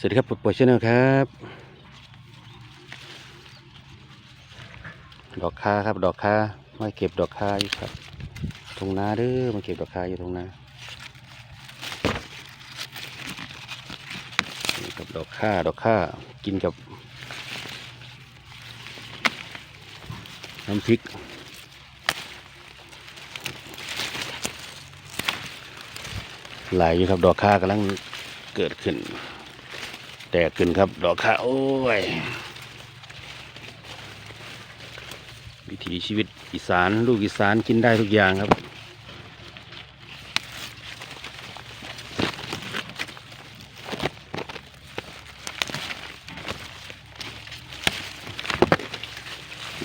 สวัสดีครับปล่อยชแนลครับ ดอกคาครับ ดอกคามาเก็บดอกคาอยู่ครับตรงนาเด้อมาเก็บดอกคาอยู่ตรงนาครับดอกค่าดอกค่ากินกับ น้ำพริกหลายอยู่ครับดอกค่ากำลังเกิดขึ้น แตกขึ้นครับ ดอกคาโอ้ย วิถีชีวิตอีสานลูกอีสานกินได้ทุกอย่างครับ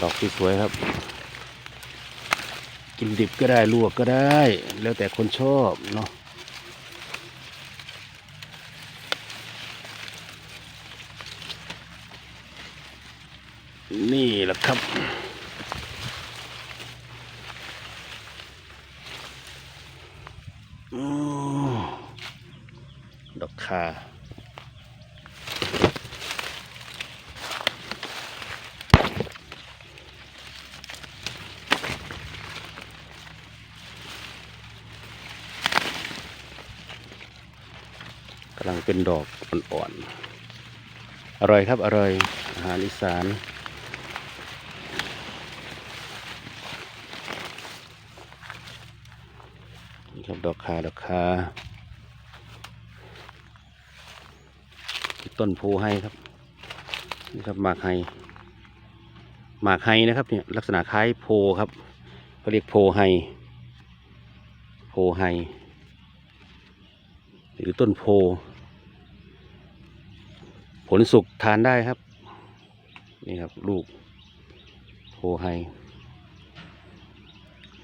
ดอกสวยครับ กินดิบก็ได้ลวกก็ได้ แล้วแต่คนชอบเนาะ นี่แหละครับอดอกคากำลังเป็นดอกอ่อนๆอร่อยครับ อร่อย อาหารอีสาน นี่ครับ ดอกคาดอกคาต้นโพให้ครับนี่ครับหมากไฮหมากไฮนะครับเนี่ยลักษณะคล้ายโพครับเขาเรียกโพไฮโพไฮหรือต้นโพ ผลสุกทานได้ครับ นี่ครับลูกโพไฮ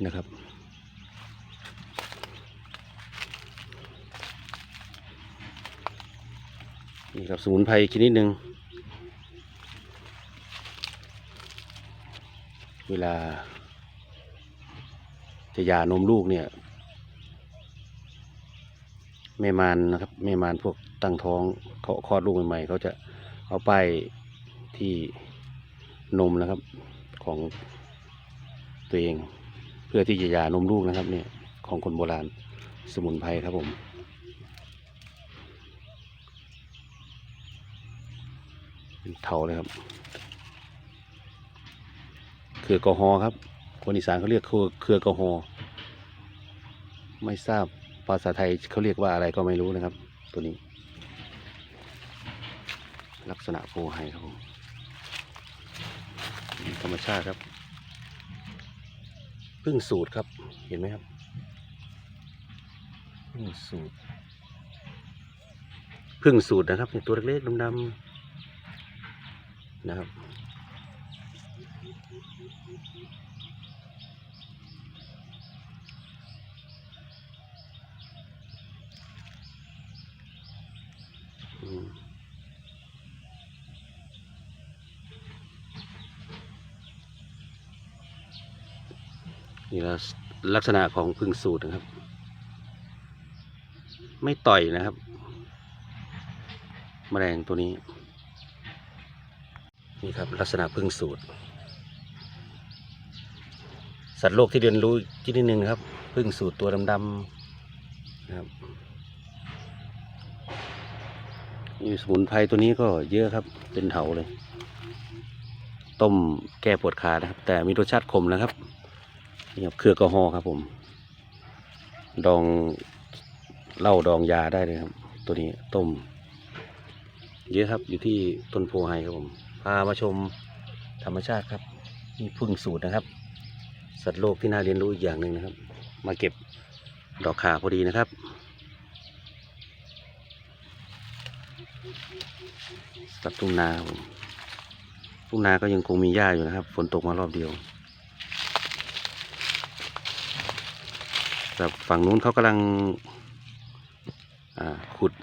นะครับ นี่ครับสมุนไพรชนิดหนึ่งเวลา จะยานมลูกเนี่ยแม่มานนะครับแม่มานพวกตั้งท้องเขาคลอดลูกใหม่ๆเขาจะเอาป้ายที่นมนะครับของตัวเอง เพื่อที่จะยานมลูกนะครับเนี่ยของคนโบราณสมุนไพรครับผม เป็นเทาเลยครับเครือกอฮอครับ คนอีสานเขาเรียกเครือเครือกอฮอไม่ทราบภาษาไทยเขาเรียกว่าอะไรก็ไม่รู้นะครับ ตัวนี้ ลักษณะโพไฮครับผมธรรมชาติครับพึ่งสูตรครับ เห็นไหมครับพึ่งสูตรพึ่งสูตรนะครับเนี่ยตัวเล็กๆดำๆ นะครับอืมนี่ละลักษณะของพึ่งสูตรนะครับ ไม่ต่อยนะครับ แมลงตัวนี้ นี่ครับลักษณะพึ่งสูตร สัตว์โลกที่เรียนรู้ที่นิดนึงนะครับพึ่งสูตรตัวดำๆนะครับนี่สมุนไพรตัวนี้ก็เยอะครับ เป็นเถาเลย ต้มแก้ปวดขานะครับ แต่มีรสชาติขมนะครับนี่ครับเครือกระหอครับผม ดองเหล้าดองยาได้เลยครับ ตัวนี้ต้ม เยอะครับอยู่ที่ต้นโพไฮครับผม พามาชมธรรมชาติครับนี่พึ่งสูตรนะครับ สัตว์โลกที่น่าเรียนรู้อีกอย่างหนึ่งนะครับ มาเก็บดอกขาพอดีนะครับสัตว์ทุ่งนาสับผมทุ่งนาก็ยังคงมีหญ้าอยู่นะครับ ฝนตกมารอบเดียวแต่ฝั่งนู้นเขากำลังขุด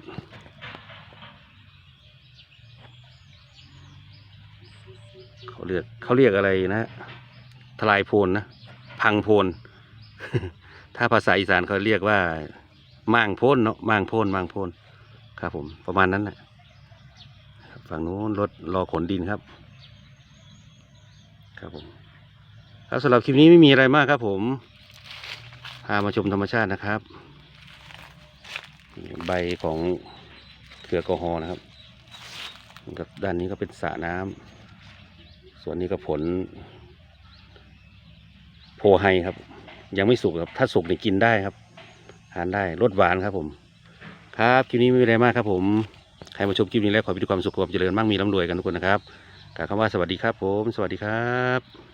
เขาเรียกเขาเรียกอะไรนะทลายโพนนะพังโพนถ้าภาษาอีสานเขาเรียกว่าม่างโพนเนาะม่างโพนม่างโพนครับ ผมประมาณนั้นแหละฝั่งนู้นรถรอขนดินครับ ครับผมครับสำหรับคลิปนี้ไม่มีอะไรมากครับ ผมพามาชมธรรมชาตินะครับ ใบของเครือกอฮอล์นะครับกับด้านนี้ก็เป็นสระน้ำ ส่วนนี้ก็ผล โพไฮครับ ยังไม่สุกครับ ถ้าสุกเนี่ยกินได้ครับทานได้รสหวานครับผม ครับคลิปนี้ไม่มีอะไรมากครับผม ใครมาชมคลิปนี้แล้วขอให้มีความสุขความเจริญมั่งมีร่ำรวยกันทุกคนนะครับกล่าวคำว่าสวัสดีครับผม สวัสดีครับ